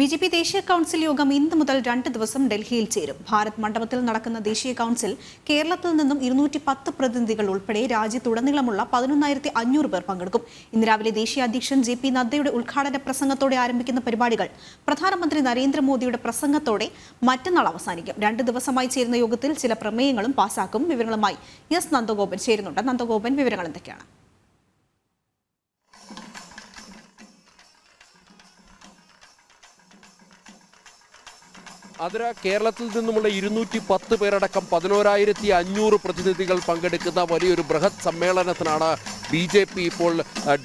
B J P ദേശീയ council യോഗം ഇന്ന് മുതൽ രണ്ട് ദിവസം ഡൽഹിയിൽ ചേരും. ഭാരത് മണ്ഡപത്തിൽ നടക്കുന്ന ദേശീയ കൗൺസിൽ കേരളത്തിൽ നിന്നും ഇരുന്നൂറ്റി പത്ത് പ്രതിനിധികൾ ഉൾപ്പെടെ രാജ്യത്തുടനീളമുള്ള പതിനൊന്നായിരത്തി അഞ്ഞൂറ് പേർ പങ്കെടുക്കും. ഇന്ന് രാവിലെ ദേശീയ അധ്യക്ഷൻ ജെ പി നദ്ദയുടെ ഉദ്ഘാടന പ്രസംഗത്തോടെ ആരംഭിക്കുന്ന പരിപാടികൾ പ്രധാനമന്ത്രി നരേന്ദ്രമോദിയുടെ പ്രസംഗത്തോടെ മറ്റന്നാൾ അവസാനിക്കും. രണ്ട് ദിവസമായി ചേരുന്ന യോഗത്തിൽ ചില പ്രമേയങ്ങളും പാസാക്കും വിവരങ്ങളുമായി. എസ് നന്ദഗോപൻ ചേരുന്നുണ്ട്. നന്ദഗോപൻ വിവരങ്ങൾ എന്തൊക്കെയാണ്? അതിര കേരളത്തിൽ നിന്നുമുള്ള ഇരുന്നൂറ്റി പത്ത് പേരടക്കം പതിനോരായിരത്തി അഞ്ഞൂറ് പ്രതിനിധികൾ പങ്കെടുക്കുന്ന വലിയൊരു ബൃഹത് സമ്മേളനത്തിനാണ് ബി ജെ പി ഇപ്പോൾ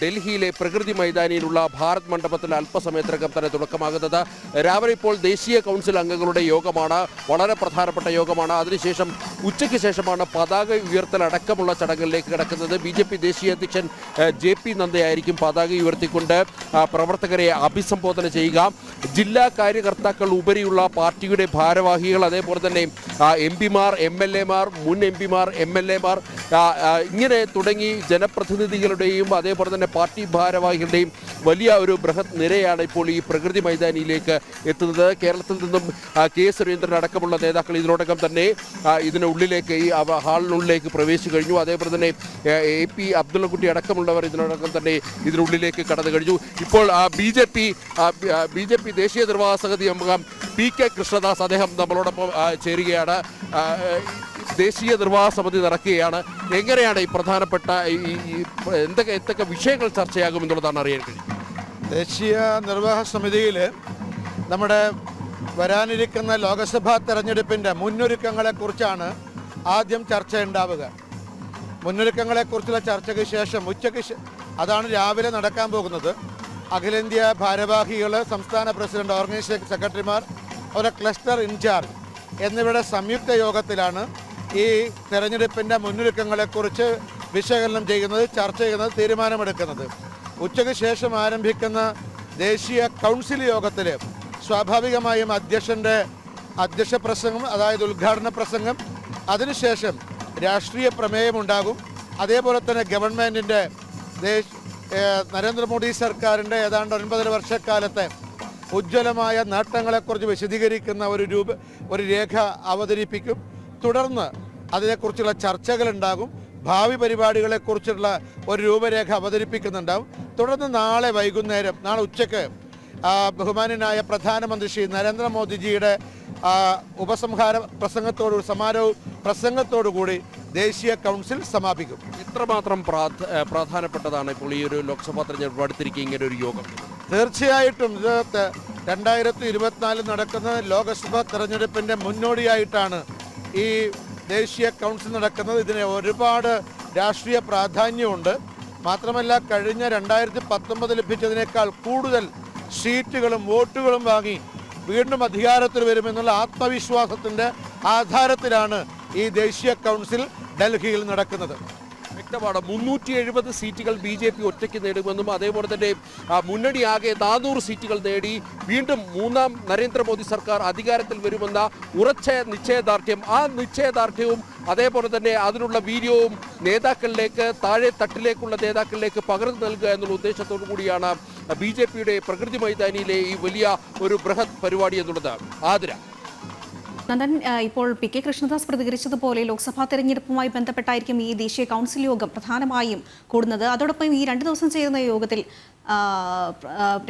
ഡൽഹിയിലെ പ്രകൃതി മൈതാനിയിലുള്ള ഭാരത് മണ്ഡപത്തിൽ അല്പസമയത്തിനകം തന്നെ തുടക്കമാകുന്നത്. രാവിലെ ഇപ്പോൾ ദേശീയ കൗൺസിൽ അംഗങ്ങളുടെ യോഗമാണ് വളരെ പ്രധാനപ്പെട്ട യോഗമാണ്. അതിനുശേഷം ഉച്ചയ്ക്ക് ശേഷമാണ് പതാക ഉയർത്തൽ അടക്കമുള്ള ചടങ്ങുകളിലേക്ക് കിടക്കുന്നത്. ബി ദേശീയ അധ്യക്ഷൻ ജെ പി നന്ദയായിരിക്കും പതാക ഉയർത്തിക്കൊണ്ട് പ്രവർത്തകരെ അഭിസംബോധന ചെയ്യുക. ജില്ലാ കാര്യകർത്താക്കൾ ഉപരിയുള്ള പാർട്ടിയുടെ ഭാരവാഹികൾ അതേപോലെ തന്നെ എം പിമാർ എം എൽ എമാർ മുൻ എം പിമാർ എം എൽ എമാർ ഇങ്ങനെ തുടങ്ങി ജനപ്രതിനിധികളുടെയും അതേപോലെ തന്നെ പാർട്ടി ഭാരവാഹികളുടെയും വലിയ ഒരു ബൃഹത് നിരയാണ് ഇപ്പോൾ ഈ പ്രകൃതി മൈതാനിയിലേക്ക് എത്തുന്നത്. കേരളത്തിൽ നിന്നും കെ സുരേന്ദ്രൻ അടക്കമുള്ള നേതാക്കൾ ഇതിനോടകം തന്നെ ഇതിനുള്ളിലേക്ക് ഈ ഹാളിനുള്ളിലേക്ക് പ്രവേശിച്ചു കഴിഞ്ഞു. അതേപോലെ തന്നെ എ പി അബ്ദുള്ളക്കുട്ടി അടക്കമുള്ളവർ ഇതിനോടകം തന്നെ ഇതിനുള്ളിലേക്ക് കടന്നു കഴിഞ്ഞു. ഇപ്പോൾ B J P B J P ദേശീയ നിർവാഹക സമിതി അംഗം പി കെ കൃഷ്ണദാസ് അദ്ദേഹം നമ്മളോടൊപ്പം ചേരുകയാണ്. ദേശീയ നിർവാഹ സമിതി നടക്കുകയാണ്. എങ്ങനെയാണ് ഈ പ്രധാനപ്പെട്ട ഈ എന്തൊക്കെ എന്തൊക്കെ വിഷയങ്ങൾ ചർച്ചയാകും എന്നുള്ളതാണ് അറിയാൻ കഴിയും ദേശീയ നിർവാഹ സമിതിയിൽ നമ്മുടെ വരാനിരിക്കുന്ന ലോക്സഭാ തെരഞ്ഞെടുപ്പിന്റെ മുന്നൊരുക്കങ്ങളെക്കുറിച്ചാണ് ആദ്യം ചർച്ച ഉണ്ടാവുക മുന്നൊരുക്കങ്ങളെക്കുറിച്ചുള്ള ചർച്ചയ്ക്ക് ശേഷം ഉച്ചയ്ക്ക് അതാണ് രാവിലെ നടക്കാൻ പോകുന്നത്. അഖിലേന്ത്യാ ഭാരവാഹികൾ സംസ്ഥാന പ്രസിഡന്റ് ഓർഗനൈസേഷൻ സെക്രട്ടറിമാർ അവരുടെ ക്ലസ്റ്റർ ഇൻചാർജ് എന്നിവരുടെ സംയുക്ത യോഗത്തിലാണ് ഈ തെരഞ്ഞെടുപ്പിന്റെ മുന്നൊരുക്കങ്ങളെക്കുറിച്ച് വിശകലനം ചെയ്യുന്നത് ചർച്ച ചെയ്യുന്നത് തീരുമാനമെടുക്കുന്നത്. ഉച്ചയ്ക്ക് ശേഷം ആരംഭിക്കുന്ന ദേശീയ കൗൺസിൽ യോഗത്തിൽ സ്വാഭാവികമായും അധ്യക്ഷന്റെ അധ്യക്ഷ പ്രസംഗം അതായത് ഉദ്ഘാടന പ്രസംഗം അതിനുശേഷം രാഷ്ട്രീയ പ്രമേയമുണ്ടാകും അതേപോലെ തന്നെ ഗവൺമെന്റിന്റെ നരേന്ദ്രമോദി സർക്കാരിന്റെ ഏതാണ്ട് ഒൻപതര വർഷക്കാലത്തെ ഉജ്ജ്വലമായ നേട്ടങ്ങളെക്കുറിച്ച് വിശദീകരിക്കുന്ന ഒരു രൂപ ഒരു രേഖ അവതരിപ്പിക്കും. തുടർന്ന് അതിനെക്കുറിച്ചുള്ള ചർച്ചകളുണ്ടാകും. ഭാവി പരിപാടികളെക്കുറിച്ചുള്ള ഒരു രൂപരേഖ അവതരിപ്പിക്കുന്നുണ്ടാവും. തുടർന്ന് നാളെ വൈകുന്നേരം നാളെ ഉച്ചയ്ക്ക് ബഹുമാനായ പ്രധാനമന്ത്രി ശ്രീ നരേന്ദ്രമോദിജിയുടെ ഉപസംഹാര പ്രസംഗത്തോടു സമാരോഹ പ്രസംഗത്തോടു കൂടി ദേശീയ കൗൺസിൽ സമാപിക്കും. എത്രമാത്രം പ്രാധാന്യപ്പെട്ടതാണ് പ്രധാനപ്പെട്ടതാണ് ഇപ്പോൾ ഈ ഒരു ലോക്സഭാ തെരഞ്ഞെടുപ്പ് അടുത്തിരിക്കുക ഇങ്ങനെ ഒരു യോഗം. തീർച്ചയായിട്ടും ഇത് രണ്ടായിരത്തി ഇരുപത്തിനാലിൽ നടക്കുന്ന ലോക്സഭാ തെരഞ്ഞെടുപ്പിന്റെ മുന്നോടിയായിട്ടാണ് ഈ ദേശീയ കൗൺസിൽ നടക്കുന്നത് ഇതിന് ഒരുപാട് രാഷ്ട്രീയ പ്രാധാന്യമുണ്ട്. മാത്രമല്ല കഴിഞ്ഞ രണ്ടായിരത്തി പത്തൊമ്പത് ലഭിച്ചതിനേക്കാൾ കൂടുതൽ സീറ്റുകളും വോട്ടുകളും വാങ്ങി വീണ്ടും അധികാരത്തിൽ വരുമെന്നുള്ള ആത്മവിശ്വാസത്തിന്റെ ആധാരത്തിലാണ് ഈ ദേശീയ കൗൺസിൽ ഡൽഹിയിൽ നടക്കുന്നത്. വ്യക്തമാണ് മുന്നൂറ്റി എഴുപത് സീറ്റുകൾ ബി ജെ പി ഒറ്റയ്ക്ക് നേടുമെന്നും അതേപോലെ തന്നെ മുന്നണിയാകെ നാനൂറ് സീറ്റുകൾ നേടി വീണ്ടും മൂന്നാം നരേന്ദ്രമോദി സർക്കാർ അധികാരത്തിൽ വരുമെന്ന ഉറച്ച നിശ്ചയദാർഢ്യം. ആ നിശ്ചയദാർഢ്യവും അതേപോലെ തന്നെ അതിനുള്ള വീര്യവും നേതാക്കളിലേക്ക് താഴെ തട്ടിലേക്കുള്ള നേതാക്കളിലേക്ക് പകർന്നു നൽകുക എന്നുള്ള ഉദ്ദേശത്തോടു കൂടിയാണ് ബി ജെ പിയുടെ പ്രകൃതി മൈതാനിയിലെ ഈ വലിയ ഒരു ബൃഹത് പരിപാടി എന്നുള്ളത്. ആതിര. നന്ദൻ ഇപ്പോൾ പി കെ കൃഷ്ണദാസ് പ്രതികരിച്ചതുപോലെ ലോക്സഭാ തെരഞ്ഞെടുപ്പുമായി ബന്ധപ്പെട്ടായിരിക്കും ഈ ദേശീയ കൗൺസിൽ യോഗം പ്രധാനമായും കൂടുന്നത്. അതോടൊപ്പം ഈ രണ്ട് ദിവസം ചേരുന്ന യോഗത്തിൽ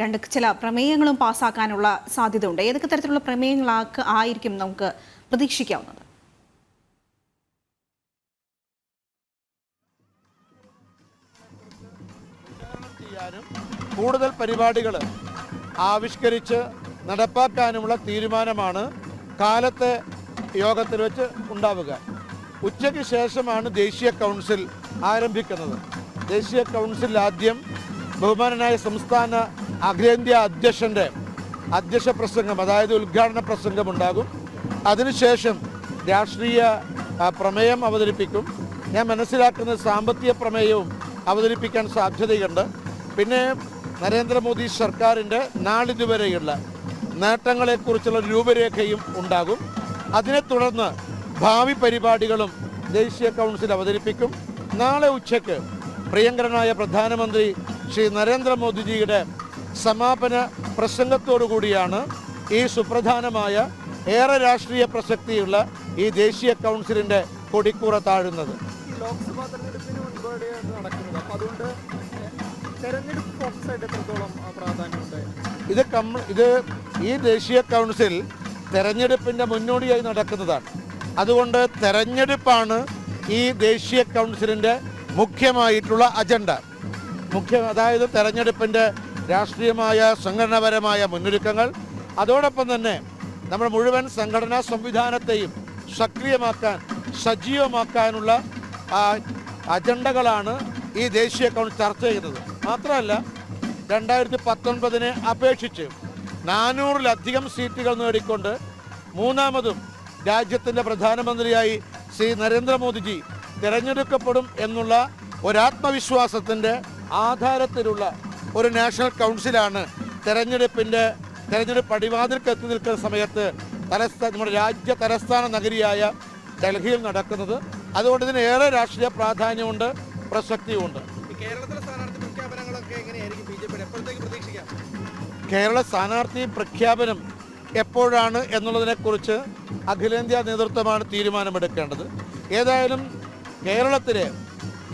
രണ്ട് ചില പ്രമേയങ്ങളും പാസ്സാക്കാനുള്ള സാധ്യതയുണ്ട്. ഏതൊക്കെ തരത്തിലുള്ള പ്രമേയങ്ങളാക്ക് ആയിരിക്കും നമുക്ക് പ്രതീക്ഷിക്കാവുന്നത്? കൂടുതൽ പരിപാടികൾ ആവിഷ്കരിച്ച് നടപ്പാക്കാനുമുള്ള തീരുമാനമാണ് കാലത്തെ യോഗത്തിൽ വെച്ച് ഉണ്ടാവുക. ഉച്ചയ്ക്ക് ശേഷമാണ് ദേശീയ കൗൺസിൽ ആരംഭിക്കുന്നത്. ദേശീയ കൗൺസിൽ ആദ്യം ബഹുമാനനായ സംസ്ഥാന അഖിലേന്ത്യാ അധ്യക്ഷന്റെ അധ്യക്ഷ പ്രസംഗം അതായത് ഉദ്ഘാടന പ്രസംഗം ഉണ്ടാകും. അതിനുശേഷം രാഷ്ട്രീയ പ്രമേയം അവതരിപ്പിക്കും. ഞാൻ മനസ്സിലാക്കുന്ന സാമ്പത്തിക പ്രമേയവും അവതരിപ്പിക്കാൻ സാധ്യതയുണ്ട്. പിന്നെ നരേന്ദ്രമോദി സർക്കാരിന്റെ നാളിതുവരെയുള്ള നേട്ടങ്ങളെക്കുറിച്ചുള്ള രൂപരേഖയും ഉണ്ടാകും. അതിനെ തുടർന്ന് ഭാവി പരിപാടികളും ദേശീയ കൗൺസിൽ അവതരിപ്പിക്കും. നാളെ ഉച്ചയ്ക്ക് പ്രിയങ്കരനായ പ്രധാനമന്ത്രി ശ്രീ നരേന്ദ്രമോദിജിയുടെ സമാപന പ്രസംഗത്തോടുകൂടിയാണ് ഈ സുപ്രധാനമായ ഏറെ രാഷ്ട്രീയ പ്രസക്തിയുള്ള ഈ ദേശീയ കൗൺസിലിന്റെ കൊടിക്കൂറ താഴുന്നത്. ലോക്സഭാ തെരഞ്ഞെടുപ്പിന് മുൻപടിയാണ് നടക്കുന്നത്. അതുകൊണ്ട് തെരഞ്ഞെടുപ്പ് ഫോക്കസ് ആയിട്ട് എത്രത്തോളം പ്രാധാന്യമുണ്ട്? ഇത് കം ഇത് ഈ ദേശീയ കൗൺസിൽ തെരഞ്ഞെടുപ്പിന്റെ മുന്നോടിയായി നടക്കുന്നതാണ്. അതുകൊണ്ട് തെരഞ്ഞെടുപ്പാണ് ഈ ദേശീയ കൗൺസിലിന്റെ മുഖ്യമായിട്ടുള്ള അജണ്ട. മുഖ്യ അതായത് തെരഞ്ഞെടുപ്പിന്റെ രാഷ്ട്രീയമായ സംഘടനാപരമായ മുന്നൊരുക്കങ്ങൾ. അതോടൊപ്പം തന്നെ നമ്മൾ മുഴുവൻ സംഘടനാ സംവിധാനത്തെയും സക്രിയമാക്കാൻ സജീവമാക്കാനുള്ള അജണ്ടകളാണ് ഈ ദേശീയ കൗൺസിൽ ചർച്ച ചെയ്യുന്നത് മാത്രമല്ല രണ്ടായിരത്തി പത്തൊൻപതിനെ അപേക്ഷിച്ച് നാനൂറിലധികം സീറ്റുകൾ നേടിക്കൊണ്ട് മൂന്നാമതും രാജ്യത്തിന്റെ പ്രധാനമന്ത്രിയായി ശ്രീ നരേന്ദ്രമോദിജി തിരഞ്ഞെടുക്കപ്പെടും എന്നുള്ള ഒരാത്മവിശ്വാസത്തിന്റെ ആധാരത്തിലുള്ള ഒരു നാഷണൽ കൗൺസിലാണ് തെരഞ്ഞെടുപ്പിന്റെ തെരഞ്ഞെടുപ്പ് അടിവാതിൽക്ക് എത്തി നിൽക്കുന്ന സമയത്ത് തലസ്ഥാന നമ്മുടെ രാജ്യ തലസ്ഥാന നഗരിയായ ഡൽഹിയിൽ നടക്കുന്നത്. അതുകൊണ്ട് ഇതിന് ഏറെ രാഷ്ട്രീയ പ്രാധാന്യമുണ്ട് പ്രസക്തിയുമുണ്ട്. കേരളത്തിലെ കേരള സ്ഥാനാർത്ഥി പ്രഖ്യാപനം എപ്പോഴാണ് എന്നുള്ളതിനെക്കുറിച്ച് അഖിലേന്ത്യാ നേതൃത്വമാണ് തീരുമാനമെടുക്കേണ്ടത്. ഏതായാലും കേരളത്തിലെ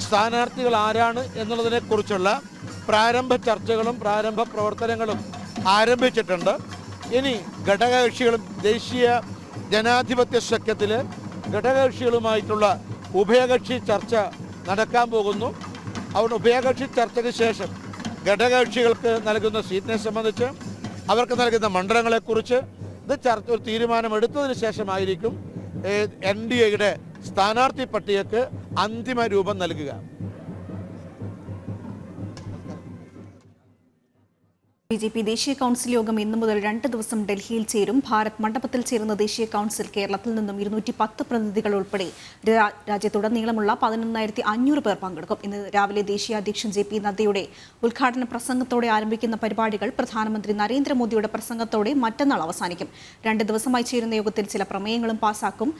സ്ഥാനാർത്ഥികൾ ആരാണ് എന്നുള്ളതിനെക്കുറിച്ചുള്ള പ്രാരംഭ ചർച്ചകളും പ്രാരംഭ പ്രവർത്തനങ്ങളും ആരംഭിച്ചിട്ടുണ്ട്. ഇനി ഘടകകക്ഷികളും ദേശീയ ജനാധിപത്യ സഖ്യത്തിൽ ഘടകകക്ഷികളുമായിട്ടുള്ള ഉഭയകക്ഷി ചർച്ച നടക്കാൻ പോകുന്നു. അതുകൊണ്ട് ഉഭയകക്ഷി ചർച്ചയ്ക്ക് ശേഷം ഘടകകക്ഷികൾക്ക് നൽകുന്ന സീറ്റിനെ സംബന്ധിച്ച് അവർക്ക് നൽകുന്ന മണ്ഡലങ്ങളെക്കുറിച്ച് ഇത് ചർച്ച ഒരു തീരുമാനമെടുത്തതിന് ശേഷമായിരിക്കും എൻ ഡി എയുടെ സ്ഥാനാർത്ഥി പട്ടികക്ക് അന്തിമ രൂപം നൽകുക. ബി ജെ പി ദേശീയ കൗൺസിൽ യോഗം ഇന്നു മുതൽ രണ്ട് ദിവസം ഡൽഹിയിൽ ചേരും. ഭാരത് മണ്ഡപത്തിൽ ചേരുന്ന ദേശീയ കൗൺസിൽ കേരളത്തിൽ നിന്നും ഇരുന്നൂറ്റി പത്ത് പ്രതിനിധികൾ ഉൾപ്പെടെ രാജ്യത്തുടനീളമുള്ള പതിനൊന്നായിരത്തി അഞ്ഞൂറ് പേർ പങ്കെടുക്കും. ഇന്ന് രാവിലെ ദേശീയ അധ്യക്ഷൻ ജെ പി നദ്ദയുടെ ഉദ്ഘാടന പ്രസംഗത്തോടെ ആരംഭിക്കുന്ന പരിപാടികൾ പ്രധാനമന്ത്രി നരേന്ദ്രമോദിയുടെ പ്രസംഗത്തോടെ മറ്റന്നാൾ അവസാനിക്കും. രണ്ട് ദിവസമായി ചേരുന്ന യോഗത്തിൽ ചില പ്രമേയങ്ങളും പാസാക്കും.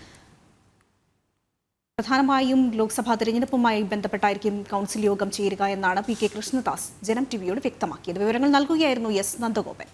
പ്രധാനമായും ലോക്സഭാ തെരഞ്ഞെടുപ്പുമായി ബന്ധപ്പെട്ടായിരിക്കും കൗൺസിൽ യോഗം ചേരുക എന്നാണ് പി കെ കൃഷ്ണദാസ് ജനം ടിവിയോട് വ്യക്തമാക്കിയത്. വിവരങ്ങൾ നൽകുകയായിരുന്നു എസ് നന്ദഗോപൻ.